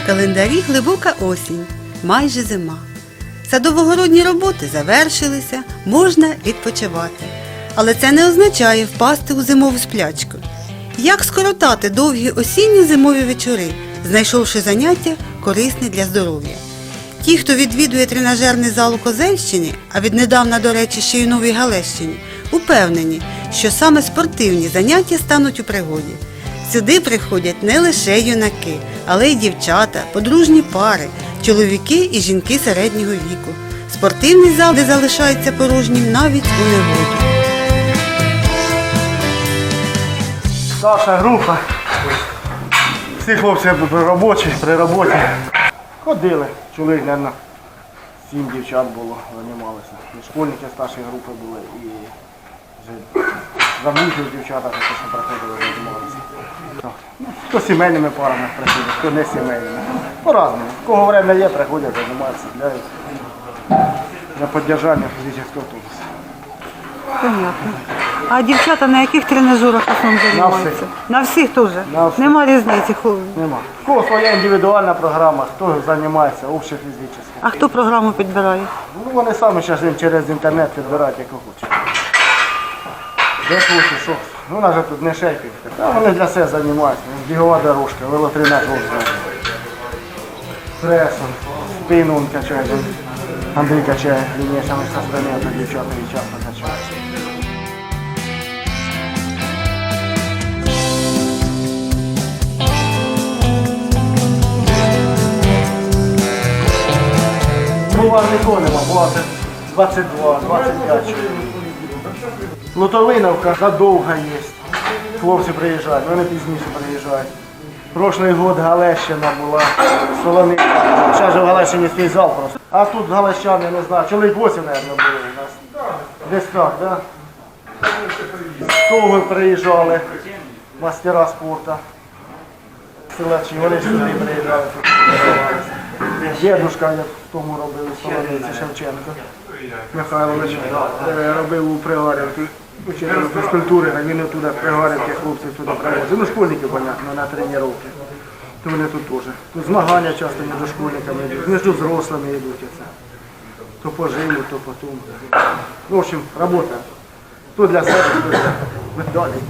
календарі глибока осінь, майже зима. Садово-городні роботи завершилися, можна відпочивати. Але це не означає впасти у зимову сплячку. Як скоротати довгі осінні зимові вечори, знайшовши заняття корисне для здоров'я? Ті, хто відвідує тренажерний зал у Козельщині, а віднедавна, до речі, ще й у Новій Галещині, упевнені, що саме спортивні заняття стануть у пригоді. Сюди приходять не лише юнаки, але й дівчата, подружні пари, чоловіки і жінки середнього віку. Спортивний зал не залишається порожнім навіть у негоду. Наша група. Всі хлопці робочі, при роботі. Ходили. Чоловік, мабуть, сім дівчат було, займалися. Школьники старшої групи були, і замужні дівчата такі, що приходили, займалися. Так. Ну, Хто сімейними парами приходить, хто не сімейними. По-разному. В Кого время є, приходять, займаються для, для підтримання фізичного тонусу. Понятно. А дівчата на яких тренажерах основному займаються? На всіх теж? На всіх. Нема різниці. Нема. В кого своя індивідуальна програма, хто займається общефізично. А хто програму підбирає? Ну вони самі зараз їм через інтернет підбирають, як хочуть. Де хочуть, що. Ну, у нас тут не шейпівка. Та вони для себе займаються. Бігова дорожка, велотренажер. Пресом, спину качає. Андрій качає лінійшами со сторони, а то дівчата і часто качають. Бува нікого нема, бува це 22, 25 чоловік. Лутовиновка задовга є. Хлопці приїжджають, вони пізніше приїжджають. Прошлий год Галещина була, Солониця. Зараз же в Галещині свій зал просто. А тут Галещани, я не знаю, чоловік 8, мабуть, було у нас. Десь так, так? Того приїжджали мастера спорту. Селечі, вони сюди приїжджали. Дедушка я в тому робив у Солониці Шевченко. Михайлович е, робив у Пригарівці. Фізкультури, а він туди як хлопців туди привозив. Ну, школьники, понятно, на тренування. То вони тут теж. Тут змагання часто між школьниками йдуть, між взрослими йдуть. Це. То по жиму, то по тому. Ну, в общем, робота. То для себе, то для медалей.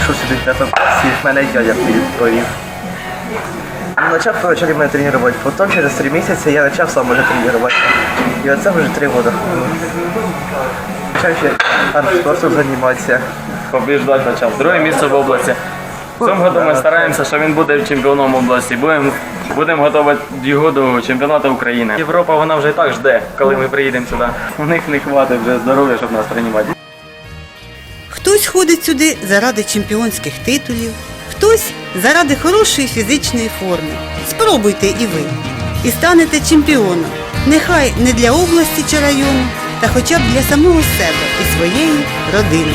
Я прийшов сюди в п'ятому класі, мене дядя. Ну, Почав почали мене тренувати, потім через три місяці я почав сам уже тренувати. І оце вже три роки. Почав ще артспортом займатися. побіждати почав. Друге місце в області. В цьому году ми стараємося, що він буде чемпіоном області. Будемо будемо готувати його до чемпіонату України. Європа вона вже і так жде, коли ми приїдемо сюди. У них не хватить вже здоров'я, щоб нас приймати. Хтось ходить сюди заради чемпіонських титулів, хтось заради хорошої фізичної форми. Спробуйте і ви. І станете чемпіоном. Нехай не для області чи району, та хоча б для самого себе і своєї родини.